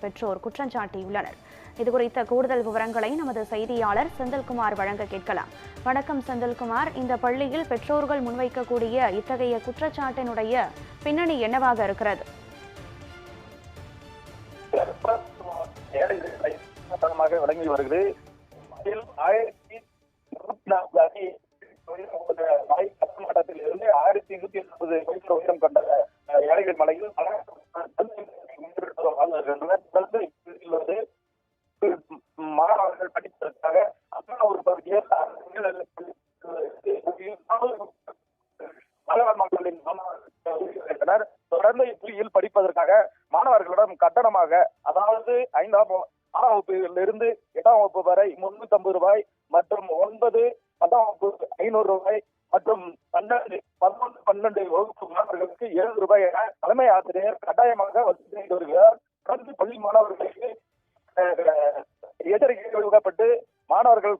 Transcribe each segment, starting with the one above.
பெற்றோர் குற்றம் சாட்டியுள்ளனர். இதுகுறித்த கூடுதல் விவரங்களை நமது செய்தியாளர் செந்தில்குமார் வழங்க கேட்கலாம். வணக்கம் செந்தில்குமார். இந்த பள்ளியில் பெற்றோர்கள் முன்வைக்கக்கூடிய இத்தகைய குற்றச்சாட்டினுடைய பின்னணி என்னவாக இருக்கிறது? காரணமாக விளங்கி வருகிறது. ஆயிரத்தி இருபத்தி நான்கு ஆயிரத்தி நூத்தி நாற்பது மீட்டர் உயரம் கொண்ட வாழ்ந்திருக்கின்றனர். மாணவர்கள் படிப்பதற்காக அண்ணா ஒரு பகுதியில் மலைவாழ் மக்களின் மாணவர்கள் தொடர்ந்து இப்பள்ளியில் படிப்பதற்காக மாணவர்களிடம் கட்டணமாக அதாவது ஐந்தாம் ஆறாம் வகுப்பில் இருந்து எட்டாம் வகுப்பு வரை முன்னூத்தி ஐம்பது ரூபாய் மற்றும் ஒன்பது பத்தாம் வகுப்பு ஐநூறு ரூபாய் மற்றும் பன்னெண்டு பதினொன்று பன்னெண்டு வகுப்பு மாணவர்களுக்கு ஏழு ரூபாய் என தலைமை ஆசிரியர் கட்டாயமாக வசூல் செய்து வருகிறார் தொடர்ந்து பள்ளி மாணவர்களுக்கு எச்சரிக்கை விடுக்கப்பட்டு மாணவர்கள்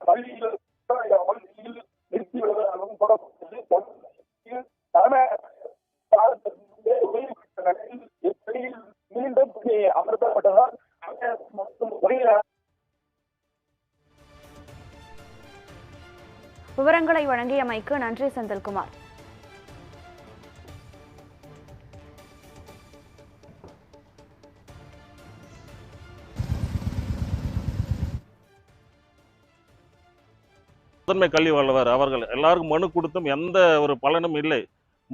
பள்ளியில் நிறுத்தி விடுவதாகவும் தலைமை பாடத்திற்கு மீண்டும் அமர்த்தப்பட்டதால் விவரங்களை வழங்கியமைக்கு நன்றி செந்தில்குமார். முதன்மை கல்வி வல்லவர் அவர்கள் எல்லாருக்கும் மனு கொடுத்தும் எந்த ஒரு பலனும் இல்லை.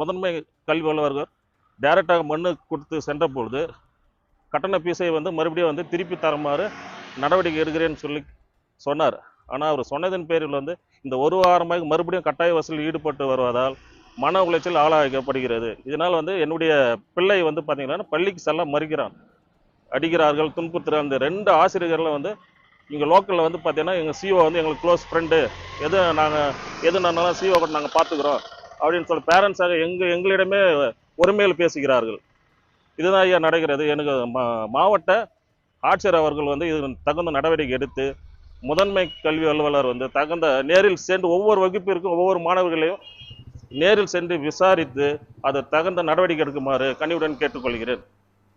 முதன்மை கல்வி வல்லவர்கள் டைரெக்டாக மனு கொடுத்து சென்ற பொழுது கட்டண பீஸை வந்து மறுபடியும் வந்து திருப்பி தருமாறு நடவடிக்கை எடுக்கிறேன்னு சொல்லி சொன்னார். ஆனால் அவர் சொன்னதன் பேரில் வந்து இந்த ஒரு வாரமாக மறுபடியும் கட்டாய வசூலில் ஈடுபட்டு வருவதால் மன உளைச்சல் ஆளாக்கப்படுகிறது இதனால் வந்து என்னுடைய பிள்ளை வந்து பார்த்திங்கன்னா பள்ளிக்கு செல்ல மறுக்கிறான். அடிக்கிறார்கள் துன்புறுத்துகிற அந்த ரெண்டு ஆசிரியர்களும் வந்து இங்கே லோக்கலில் வந்து பார்த்தீங்கன்னா எங்கள் சிஓ வந்து எங்களுக்கு க்ளோஸ் ஃப்ரெண்டு எது நாங்கள் எது நாங்களும் சிஓ கூட நாங்கள் பார்த்துக்குறோம் அப்படின்னு சொல்லி பேரண்ட்ஸாக எங்கள் எங்களிடமே உரிமையில் பேசுகிறார்கள். இதுதான் ஐயா நடக்கிறது. எனக்கு மா மாவட்ட ஆட்சியர் அவர்கள் வந்து இது தகுந்த நடவடிக்கை எடுத்து முதன்மை கல்வி அலுவலர் வந்து தகுந்த நேரில் சென்று ஒவ்வொரு வகுப்பிற்கும் ஒவ்வொரு மாணவர்களையும் நேரில் சென்று விசாரித்து அது தகுந்த நடவடிக்கை எடுக்குமாறு கனிவுடன் கேட்டுக்கொள்கிறேன்.